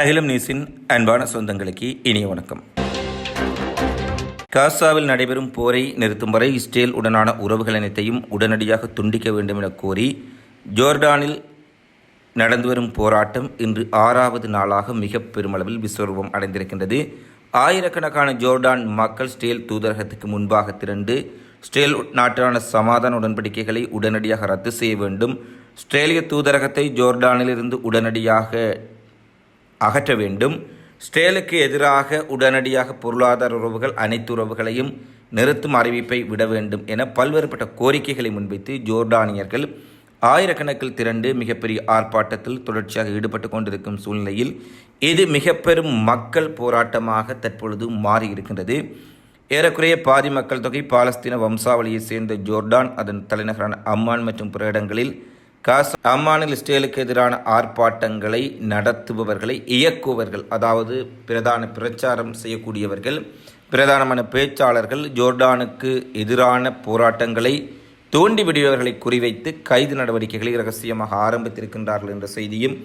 அகிலம் நியூஸின் அன்பான சொந்தங்களுக்கு இனிய வணக்கம். காசாவில் நடைபெறும் போரை நிறுத்தும் வரை இஸ்ரேல் உடனான உறவுகள் அனைத்தையும் உடனடியாக துண்டிக்க வேண்டும் என கோரி ஜோர்டானில் நடந்து வரும் போராட்டம் இன்று ஆறாவது நாளாக மிக பெருமளவில் விஸ்வரூபம் அடைந்திருக்கின்றது. ஆயிரக்கணக்கான ஜோர்டான் மக்கள் ஸ்டேல் தூதரகத்துக்கு முன்பாக திரண்டு ஸ்டேல் நாட்டான சமாதான உடன்படிக்கைகளை உடனடியாக ரத்து செய்ய வேண்டும். ஸ்ட்ரேலிய தூதரகத்தை ஜோர்டானிலிருந்து உடனடியாக அகற்ற வேண்டும். ஸ்டேலுக்கு எதிராக உடனடியாக பொருளாதார உறவுகள் அனைத்து உறவுகளையும் நிறுத்தும் அறிவிப்பை விட வேண்டும் என பல்வேறுபட்ட கோரிக்கைகளை முன்வைத்து ஜோர்டானியர்கள் ஆயிரக்கணக்கில் திரண்டு மிகப்பெரிய ஆர்ப்பாட்டத்தில் தொடர்ச்சியாக ஈடுபட்டு கொண்டிருக்கும் சூழ்நிலையில் இது மிக பெரும் மக்கள் போராட்டமாக தற்பொழுது மாறியிருக்கின்றது. ஏறக்குறைய பாதி மக்கள் தொகை பாலஸ்தீன வம்சாவளியைச் சேர்ந்த ஜோர்டான் அதன் தலைநகரான அம்மான் மற்றும் பிற இடங்களில் காஸ் அம்மானில் இஸ்ரேலுக்கு எதிரான ஆர்ப்பாட்டங்களை நடத்துபவர்களை இயக்குபவர்கள் அதாவது பிரதான பிரச்சாரம் செய்யக்கூடியவர்கள் பிரதானமான பேச்சாளர்கள் ஜோர்டானுக்கு எதிரான போராட்டங்களை தோண்டிவிடுபவர்களை குறிவைத்து கைது நடவடிக்கைகளை ரகசியமாக ஆரம்பித்திருக்கின்றார்கள் என்ற செய்தியும்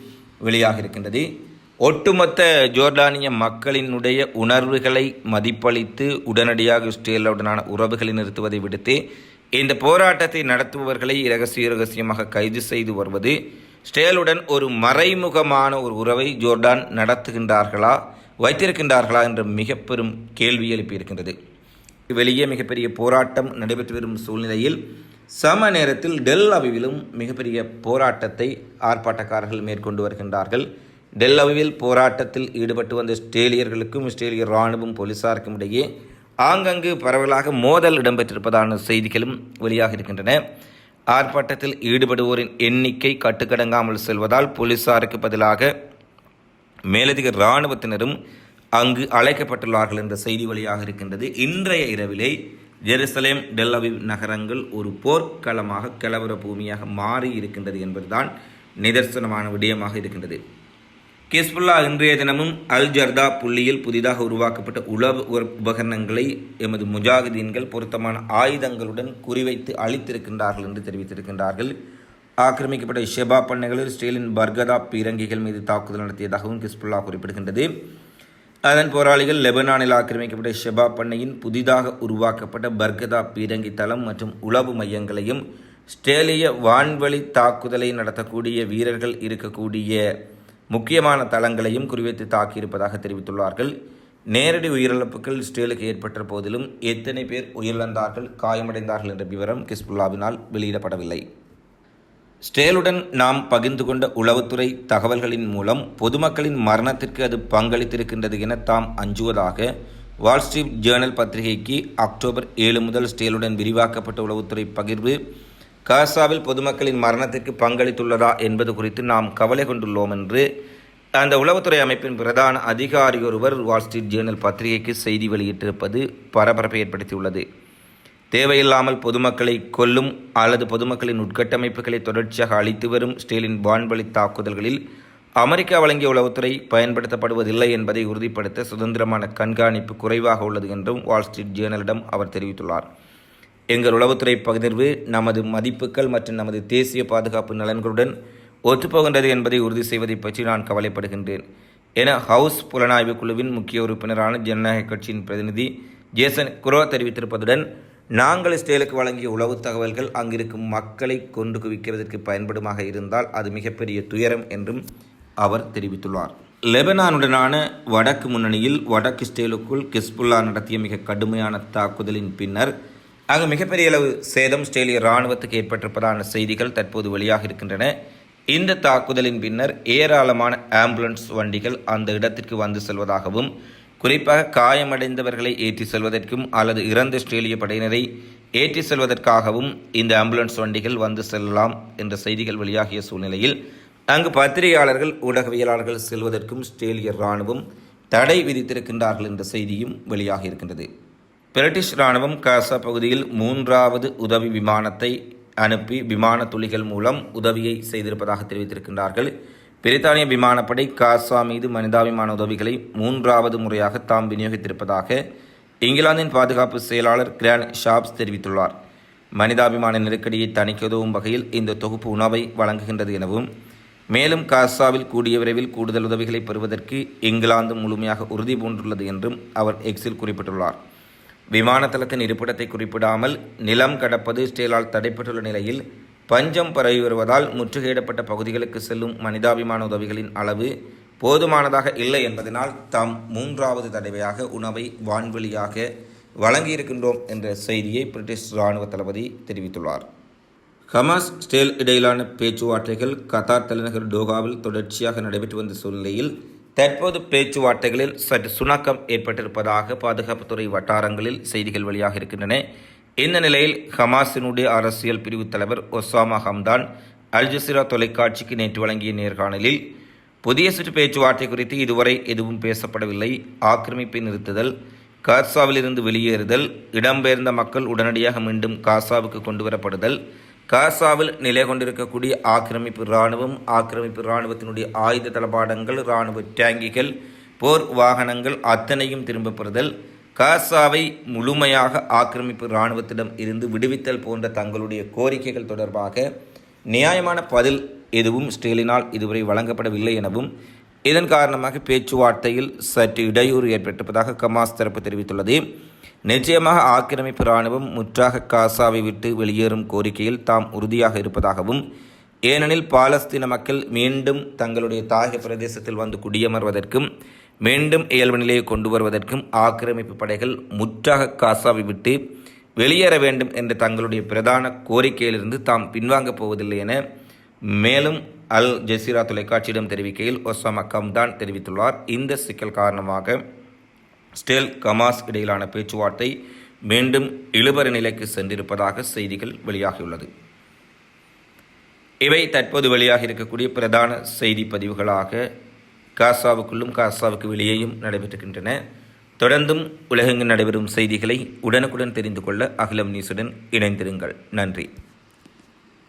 வெளியாக இருக்கின்றது. ஒட்டுமொத்த ஜோர்டானிய மக்களினுடைய உணர்வுகளை மதிப்பளித்து உடனடியாக இஸ்ரேலுடனான உறவுகளை நிறுத்துவதை விடுத்து இந்த போராட்டத்தை நடத்துபவர்களை இரகசிய ரகசியமாக கைது செய்து வருவது ஸ்டேலுடன் ஒரு மறைமுகமான ஒரு உறவை ஜோர்டான் நடத்துகின்றார்களா வைத்திருக்கின்றார்களா என்ற மிக பெரும் கேள்வி எழுப்பியிருக்கின்றது. வெளியே மிகப்பெரிய போராட்டம் நடைபெற்று வரும் சூழ்நிலையில் சம நேரத்தில் டெல் அவிவிலும் மிகப்பெரிய போராட்டத்தை ஆர்ப்பாட்டக்காரர்கள் மேற்கொண்டு வருகின்றார்கள். டெல் அவிவில் போராட்டத்தில் ஈடுபட்டு வந்த ஸ்டேலியர்களுக்கும் ஸ்டேலிய இராணுவம் போலீசாருக்கும் இடையே ஆங்கங்கு பரவலாக மோதல் இடம்பெற்றிருப்பதான செய்திகளும் வெளியாக இருக்கின்றன. ஆர்ப்பாட்டத்தில் ஈடுபடுவோரின் எண்ணிக்கை கட்டுக்கடங்காமல் செல்வதால் போலீசாருக்கு பதிலாக மேலதிக இராணுவத்தினரும் அங்கு அழைக்கப்பட்டுள்ளார்கள் என்ற செய்தி வழியாக இருக்கின்றது. இன்றைய இரவிலே ஜெருசலேம் டெல்லவிவ் நகரங்கள் ஒரு போர்க்களமாக கலவர பூமியாக மாறி இருக்கின்றது என்பதுதான் நிதர்சனமான விடயமாக இருக்கின்றது. கிஸ்புல்லா இன்றைய தினமும் அல் ஜர்தா புள்ளியில் புதிதாக உருவாக்கப்பட்ட உளவு உபகரணங்களை எமது முஜாகிதீன்கள் பொருத்தமான ஆயுதங்களுடன் குறிவைத்து அளித்திருக்கின்றார்கள் என்று தெரிவித்திருக்கின்றார்கள். ஆக்கிரமிக்கப்பட்ட ஷெபா பண்ணைகளில் ஸ்டேலின் பர்கதா பீரங்கிகள் மீது தாக்குதல் நடத்தியதாகவும் கிஸ்புல்லா குறிப்பிடுகின்றது. அதன் போராளிகள் லெபனானில் ஆக்கிரமிக்கப்பட்ட ஷெபா பண்ணையின் புதிதாக உருவாக்கப்பட்ட பர்கதா பீரங்கி தளம் மற்றும் உளவு மையங்களையும் ஸ்டேலிய வான்வழி தாக்குதலை நடத்தக்கூடிய வீரர்கள் இருக்கக்கூடிய முக்கியமான தளங்களையும் குறிவைத்து தாக்கியிருப்பதாக தெரிவித்துள்ளார்கள். நேரடி உயிரிழப்புகள் இஸ்ரேலுக்கு ஏற்பட்ட போதிலும் எத்தனை பேர் உயிரிழந்தார்கள் காயமடைந்தார்கள் என்ற விவரம் கிஸ்புல்லாவினால் வெளியிடப்படவில்லை. ஸ்டேலுடன் நாம் பகிர்ந்து கொண்ட உளவுத்துறை தகவல்களின் மூலம் பொதுமக்களின் மரணத்திற்கு அது பங்களித்திருக்கின்றது என தாம் அஞ்சுவதாக வால் ஸ்ட்ரீட் ஜேர்னல் பத்திரிகைக்கு அக்டோபர் ஏழு முதல் ஸ்டேலுடன் விரிவாக்கப்பட்ட உளவுத்துறை பகிர்வு காசாவில் பொதுமக்களின் மரணத்திற்கு பங்களித்துள்ளதா என்பது குறித்து நாம் கவலை கொண்டுள்ளோம் என்று அந்த உளவுத்துறை அமைப்பின் பிரதான அதிகாரி ஒருவர் வால் ஸ்ட்ரீட் ஜேர்னல் பத்திரிகைக்கு செய்தி வெளியிட்டிருப்பது பரபரப்பை ஏற்படுத்தியுள்ளது. தேவையில்லாமல் பொதுமக்களை கொல்லும் அல்லது பொதுமக்களின் உட்கட்டமைப்புகளை தொடர்ச்சியாக அளித்து வரும் ஸ்டேலின் வான்வழி தாக்குதல்களில் அமெரிக்கா வழங்கிய உளவுத்துறை பயன்படுத்தப்படுவதில்லை என்பதை உறுதிப்படுத்த சுதந்திரமான கண்காணிப்பு குறைவாக உள்ளது என்றும் வால் ஸ்ட்ரீட் ஜேர்னலிடம் அவர் தெரிவித்துள்ளார். எங்கள் உளவுத்துறை பகிர்வு நமது மதிப்புகள் மற்றும் நமது தேசிய பாதுகாப்பு நலன்களுடன் ஒத்துப்போகின்றது என்பதை உறுதி செய்வதை பற்றி நான் கவலைப்படுகின்றேன். என ஹவுஸ் புலனாய்வு குழுவின் முக்கிய உறுப்பினரான ஜனநாயக கட்சியின் பிரதிநிதி ஜேசன் குரோ தெரிவித்திருப்பதுடன் நாங்கள் ஸ்டேலுக்கு வழங்கிய உளவு தகவல்கள் அங்கிருக்கும் மக்களை கொண்டு குவிக்கிறதற்கு பயன்படுமாக இருந்தால் அது மிகப்பெரிய துயரம் என்றும் அவர் தெரிவித்துள்ளார். லெபனானுடனான வடக்கு முன்னணியில் வடக்கு ஸ்டேலுக்குள் கிஸ்புல்லா நடத்திய மிக கடுமையான தாக்குதலின் பின்னர் அங்கு மிகப்பெரிய அளவு சேதம் ஸ்டேலிய இராணுவத்துக்கு ஏற்பட்டிருப்பதான செய்திகள் தற்போது வெளியாக இருக்கின்றன. இந்த தாக்குதலின் பின்னர் ஏராளமான ஆம்புலன்ஸ் வண்டிகள் அந்த இடத்திற்கு வந்து செல்வதாகவும் குறிப்பாக காயமடைந்தவர்களை ஏற்றி செல்வதற்கும் அல்லது இறந்த ஸ்ட்ரேலிய படையினரை ஏற்றி செல்வதற்காகவும் இந்த ஆம்புலன்ஸ் வண்டிகள் வந்து செல்லலாம் என்ற செய்திகள் வெளியாகிய சூழ்நிலையில் அங்கு பத்திரிகையாளர்கள் ஊடகவியலாளர்கள் செல்வதற்கும் ஸ்ட்ரேலிய இராணுவம் தடை விதித்திருக்கின்றார்கள் என்ற செய்தியும் வெளியாக இருக்கின்றது. பிரிட்டிஷ் இராணுவம் காசா பகுதியில் மூன்றாவது உதவி விமானத்தை அனுப்பி விமான துளிகள் மூலம் உதவியை செய்திருப்பதாக தெரிவித்திருக்கின்றார்கள். பிரித்தானிய விமானப்படை காசா மீது மனிதாபிமான உதவிகளை மூன்றாவது முறையாக தாம் விநியோகித்திருப்பதாக இங்கிலாந்தின் பாதுகாப்பு செயலாளர் கிரான் ஷாப்ஸ் தெரிவித்துள்ளார். மனிதாபிமான நெருக்கடியை தணிக்க உதவும் வகையில் இந்த தொகுப்பு உணவை வழங்குகின்றது எனவும் மேலும் காசாவில் கூடிய விரைவில் கூடுதல் உதவிகளை பெறுவதற்கு இங்கிலாந்து முழுமையாக உறுதி பூண்டுள்ளது என்றும் அவர் எக்ஸில் குறிப்பிட்டுள்ளார். விமான தளத்தின் இருப்பிடத்தை குறிப்பிடாமல் நிலம் கடப்பது ஸ்டேலால் தடைப்பட்டுள்ள நிலையில் பஞ்சம் பரவி வருவதால் முற்றுகையிடப்பட்ட பகுதிகளுக்கு செல்லும் மனிதாபிமான உதவிகளின் அளவு போதுமானதாக இல்லை என்பதனால் தாம் மூன்றாவது தடவையாக உணவை வான்வெளியாக வழங்கியிருக்கின்றோம் என்ற செய்தியை பிரிட்டிஷ் இராணுவ தளபதி தெரிவித்துள்ளார். ஹமாஸ் ஸ்டேல் இடையிலான பேச்சுவார்த்தைகள் கத்தார் தலைநகர் டோகாவில் தொடர்ச்சியாக நடைபெற்று வந்த சூழ்நிலையில் தற்போது பேச்சுவார்த்தைகளில் சற்று சுணக்கம் ஏற்பட்டிருப்பதாக பாதுகாப்புத்துறை வட்டாரங்களில் செய்திகள் வெளியாக இருக்கின்றன. இந்த நிலையில் ஹமாஸினுடைய அரசியல் பிரிவு தலைவர் ஒசாமா ஹம்தான் அல்ஜசிரா தொலைக்காட்சிக்கு நேற்று வழங்கிய நேர்காணலில் புதிய சுற்று பேச்சுவார்த்தை குறித்து இதுவரை எதுவும் பேசப்படவில்லை. ஆக்கிரமிப்பை நிறுத்துதல் காசாவிலிருந்து வெளியேறுதல் இடம்பெயர்ந்த மக்கள் உடனடியாக மீண்டும் காசாவுக்கு கொண்டு வரப்படுதல் காசாவில் நிலை கொண்டிருக்கக்கூடிய ஆக்கிரமிப்பு இராணுவம் ஆக்கிரமிப்பு இராணுவத்தினுடைய ஆயுத தளபாடங்கள் இராணுவ டேங்கிகள் போர் வாகனங்கள் அத்தனையும் திரும்பப்படுதல் காசாவை முழுமையாக ஆக்கிரமிப்பு இராணுவத்திடம் இருந்து விடுவித்தல் போன்ற தங்களுடைய கோரிக்கைகள் தொடர்பாக நியாயமான பதில் எதுவும் ஸ்டேலினால் இதுவரை வழங்கப்படவில்லை எனவும் இதன் காரணமாக பேச்சுவார்த்தையில் சற்று இடையூறு ஏற்பட்டிருப்பதாக கமாஸ் தரப்பு தெரிவித்துள்ளது. நிச்சயமாக ஆக்கிரமிப்பு இராணுவம் முற்றாக காசாவை விட்டு வெளியேறும் கோரிக்கையில் தாம் உறுதியாக இருப்பதாகவும் ஏனெனில் பாலஸ்தீன மக்கள் மீண்டும் தங்களுடைய தாயக பிரதேசத்தில் வந்து குடியமர்வதற்கும் மீண்டும் இயல்பு நிலையை கொண்டு வருவதற்கும் ஆக்கிரமிப்பு படைகள் முற்றாக காசாவை விட்டு வெளியேற வேண்டும் என்ற தங்களுடைய பிரதான கோரிக்கையிலிருந்து தாம் பின்வாங்கப் போவதில்லை என மேலும் அல் ஜசீரா தொலைக்காட்சியிடம் தெரிவிக்கையில் ஒசாமா கம்தான் தெரிவித்துள்ளார். இந்த சிக்கல் காரணமாக ஸ்டேல் கமாஸ் இடையிலான பேச்சுவார்த்தை மீண்டும் இழுபறி நிலைக்கு சென்றிருப்பதாக செய்திகள் வெளியாகியுள்ளது. இவை தற்போது வெளியாக இருக்கக்கூடிய பிரதான செய்தி பதிவுகளாக காசாவுக்குள்ளும் காசாவுக்கு வெளியேயும் நடைபெற்றுகின்றன. தொடர்ந்தும் உலகெங்கு நடைபெறும் செய்திகளை உடனுக்குடன் தெரிந்து கொள்ள அகிலம் நியூஸுடன் இணைந்திருங்கள். நன்றி.